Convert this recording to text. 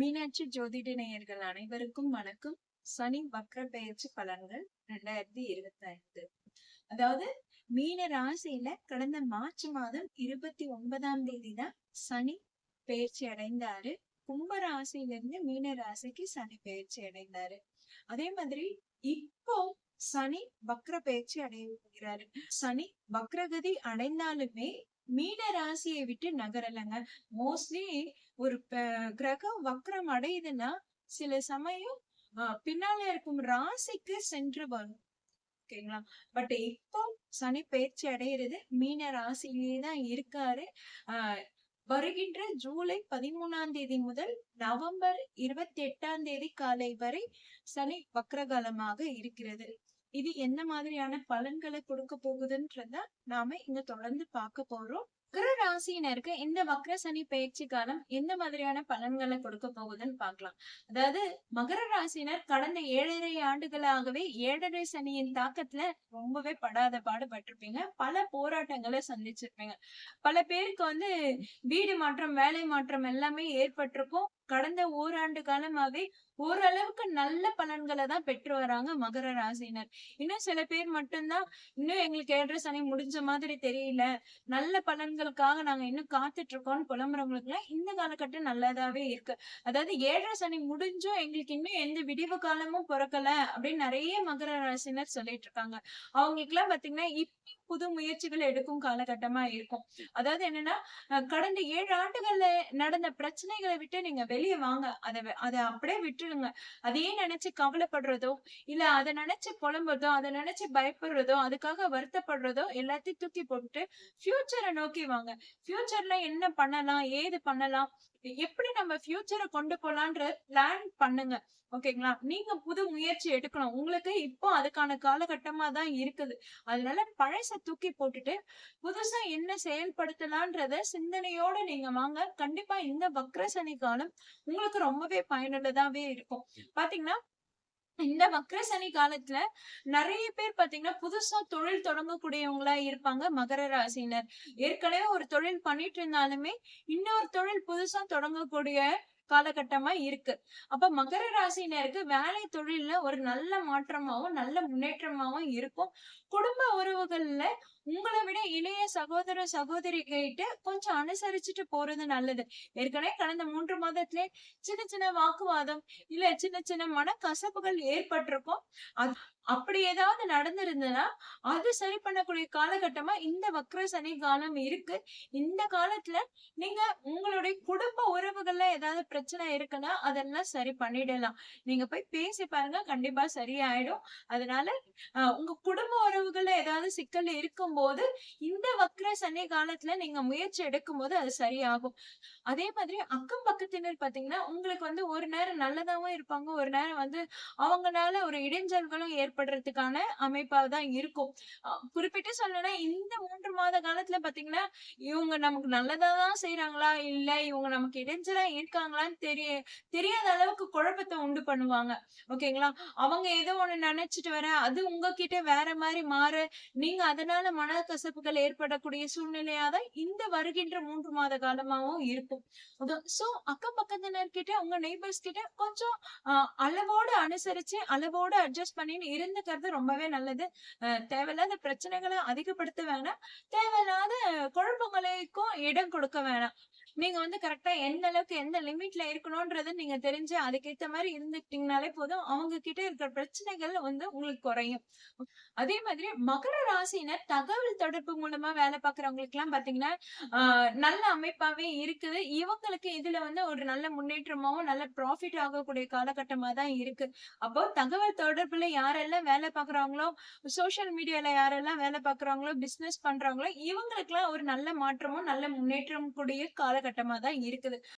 மீனாட்சி ஜோதிட நேயர்கள் அனைவருக்கும் வணக்கம். சனி வக்ர பெயர்ச்சி பலன்கள் ரெண்டாயிரத்தி இருபத்தி ஐந்து அதாவது மீன ராசியில கடந்த மார்ச் மாதம் இருபத்தி ஒன்பதாம் தேதி தான் சனி பெயர்ச்சி அடைந்தாரு. கும்ப ராசியிலிருந்து மீன ராசிக்கு சனி பெயர்ச்சி அடைந்தாரு. அதே மாதிரி இப்போ சனி வக்ர பெயர்ச்சி அடைகிறாரு. சனி வக்ரகதி அடைந்தாலுமே மீன ராசியை விட்டு நகரலைங்க. மோஸ்ட்லி ஒரு கிரகம் வக்ரம் அடையுதுன்னா சில சமயம் பின்னால இருக்கும் ராசிக்கு சென்று வரும். ஓகேங்களா? பட் இப்போ சனி பயிற்சி அடையிறது மீன ராசியிலேயே தான் இருக்காரு. ஆஹ் வருகின்ற ஜூலை பதிமூணாம் தேதி முதல் நவம்பர் இருபத்தி எட்டாம் தேதி காலை வரை சனி வக்ரகாலமாக இருக்கிறது. இது என்ன மாதிரியான பலன்களை கொடுக்க போகுதுன்றத நாம இங்க தொடர்ந்து பார்க்க போறோம். கிர ராசினருக்கு இந்த வக்ர சனி பயிற்சி காலம் எந்த மாதிரியான பலன்களை கொடுக்க போகுதுன்னு பார்க்கலாம். அதாவது மகர ராசினர் கடந்த ஏழரை ஆண்டுகளாகவே ஏழரை சனியின் தாக்கத்துல ரொம்பவே படாத பாடுபட்டிருப்பீங்க. பல போராட்டங்களை சந்திச்சிருப்பீங்க. பல பேருக்கு வந்து வீடு மாற்றம் வேலை மாற்றம் எல்லாமே ஏற்பட்டிருக்கும். கடந்த ஓராண்டு காலமாவே ஓரளவுக்கு நல்ல பலன்களை தான் பெற்று வராங்க மகர ராசினர் இன்னும் சில பேர் மட்டும்தான் இன்னும் எங்களுக்கு ஏழரை சனி முடிஞ்ச மாதிரி தெரியல. நல்ல பலன்களுக்காக நாங்க இன்னும் காத்துட்டு இருக்கோம்னு புலம்புறவங்களுக்கு எல்லாம் இந்த காலகட்டம் நல்லதாவே இருக்கு. அதாவது ஏழரை சனி முடிஞ்சும் எங்களுக்கு இன்னும் எந்த விடிவு காலமும் பிறக்கல அப்படின்னு நிறைய மகர ராசினர் சொல்லிட்டு இருக்காங்க. அவங்களுக்கு எல்லாம் பாத்தீங்கன்னா இப்ப புது முயற்சிகள் எடுக்கும் காலகட்டமா இருக்கும். அதாவது என்னன்னா கடந்த ஏழு ஆண்டுகள்ல நடந்த பிரச்சனைகளை விட்டு நீங்க வெளியே வாங்க. அதை அதை அப்படியே விட்டுடுங்க. அதையே நினைச்சு கவலைப்படுறதோ இல்ல அதை நினைச்சு புலம்புறதோ அதை நினைச்சு பயப்படுறதோ அதுக்காக வருத்தப்படுறதோ எல்லாத்தையும் தூக்கி போட்டு ஃபியூச்சரை நோக்கி வாங்க. ஃபியூச்சர்ல என்ன பண்ணலாம் ஏது பண்ணலாம் எப்படி நம்ம ஃபியூச்சரை கொண்டு போலான்ற பிளான் பண்ணுங்க. ஓகேங்களா நீங்க புது முயற்சி எடுக்கணும். உங்களுக்கு இப்போ அதுக்கான காலகட்டமா தான் இருக்குது. அதனால பழச தூக்கி போட்டுட்டு புதுசா என்ன செயல்படுத்தலான்றத சிந்தனையோட நீங்க வாங்க. கண்டிப்பா இந்த வக்ர சனி காலம் உங்களுக்கு ரொம்பவே பயனுள்ளதாவே இருக்கும். பாத்தீங்கன்னா இந்த மக்கர சனி காலத்துல நிறைய பேர் பாத்தீங்கன்னா புதுசா தொழில் தொடங்கக்கூடியவங்களா இருப்பாங்க மகர ராசினர் ஏற்கனவே ஒரு தொழில் பண்ணிட்டு இருந்தாலுமே இன்னொரு தொழில் புதுசா தொடங்கக்கூடிய காலகட்டமா இருக்கு. அப்ப மகர ராசினருக்கு வேலை தொழில்ல ஒரு நல்ல மாற்றமாவும் நல்ல முன்னேற்றமாவும் இருக்கும். குடும்ப உறவுகள்ல உங்களை விட இளைய சகோதர சகோதரி கிட்ட கொஞ்சம் அனுசரிச்சுட்டு போறது நல்லது. ஏற்கனவே கடந்த மூன்று மாதத்திலே சின்ன சின்ன வாக்குவாதம் இல்ல சின்ன சின்ன மனக்கசப்புகள் ஏற்பட்டிருக்கும். அது அப்படி ஏதாவது நடந்திருந்ததுன்னா அது சரி பண்ணக்கூடிய காலகட்டமா இந்த வக்ர சனி காலம் இருக்கு. இந்த காலத்துல நீங்க உங்களுடைய குடும்ப உறவுகள்ல ஏதாவது பிரச்சனை இருக்குன்னா அதெல்லாம் சரி பண்ணிடலாம். நீங்க போய் பேசி பாருங்க கண்டிப்பா சரியாயிடும். அதனால உங்க குடும்ப உறவுகள்ல ஏதாவது சிக்கல் இருக்கும் போது இந்த வக்ர சனி காலத்துல நீங்க முயற்சி எடுக்கும் போது அது சரியாகும். அதே மாதிரி அக்கம் பக்கத்தினர் பாத்தீங்கன்னா உங்களுக்கு வந்து ஒரு நேரம் நல்லதாவும் இருப்பாங்க ஒரு நேரம் வந்து அவங்களால ஒரு இடைஞ்சல்களும் ஏற்படுறதுக்கான அமைப்பாக தான் இருக்கும். குறிப்பிட்டு சொல்லணும்னா இந்த மூன்று மாத காலத்துல பாத்தீங்கன்னா இவங்க நமக்கு நல்லதா தான் செய்யறாங்களா இல்ல இவங்க நமக்கு இடைஞ்சலா இருக்காங்களான்னு தெரிய தெரியாத அளவுக்கு குழப்பத்தை உண்டு பண்ணுவாங்க. ஓகேங்களா? அவங்க ஏதோ ஒண்ணு நினைச்சிட்டு வர அது உங்ககிட்ட வேற மாதிரி மாற நீங்க அதனால மனக்கசப்புகள் ஏற்படக்கூடிய சூழ்நிலையா தான் இந்த வருகின்ற மூன்று மாத காலமாவும் இருக்கும். சோ அக்கம் பக்கத்தினர்கிட்ட உங்க நெய்பர்ஸ் கிட்ட கொஞ்சம் அளவோடு அனுசரிச்சு அளவோடு அட்ஜஸ்ட் பண்ணின்னு இருந்துக்கிறது ரொம்பவே நல்லது. தேவையில்லாத பிரச்சனைகளை அதிகப்படுத்த வேணாம். தேவையில்லாத குழப்பங்களுக்கும் இடம் கொடுக்க வேணாம். நீங்க வந்து கரெக்டா எந்த அளவுக்கு எந்த லிமிட்ல இருக்கணும்ன்றது நீங்க தெரிஞ்சு அதுக்கேத்த மாதிரி இருந்துக்கிட்டீங்கனாலே போதும். அவங்க கிட்ட இருக்கிற பிரச்சனைகள் வந்து உங்களுக்கு குறையும். அதே மாதிரி மகர ராசினர் தகவல் தொடர்பு மூலமா வேலை பாக்குறவங்களுக்கு எல்லாம் பாத்தீங்கன்னா ஆஹ் நல்ல அமைப்பாவே இருக்குது. இவங்களுக்கு இதுல வந்து ஒரு நல்ல முன்னேற்றமாவும் நல்ல ப்ராஃபிட் ஆகக்கூடிய காலகட்டமா தான் இருக்கு. அப்போ தகவல் தொடர்புல யாரெல்லாம் வேலை பாக்குறாங்களோ சோஷியல் மீடியால யாரெல்லாம் வேலை பாக்குறாங்களோ பிசினஸ் பண்றாங்களோ இவங்களுக்கு எல்லாம் ஒரு நல்ல மாற்றமும் நல்ல முன்னேற்றம் கூடிய காலகட்டமா தான் இருக்குது.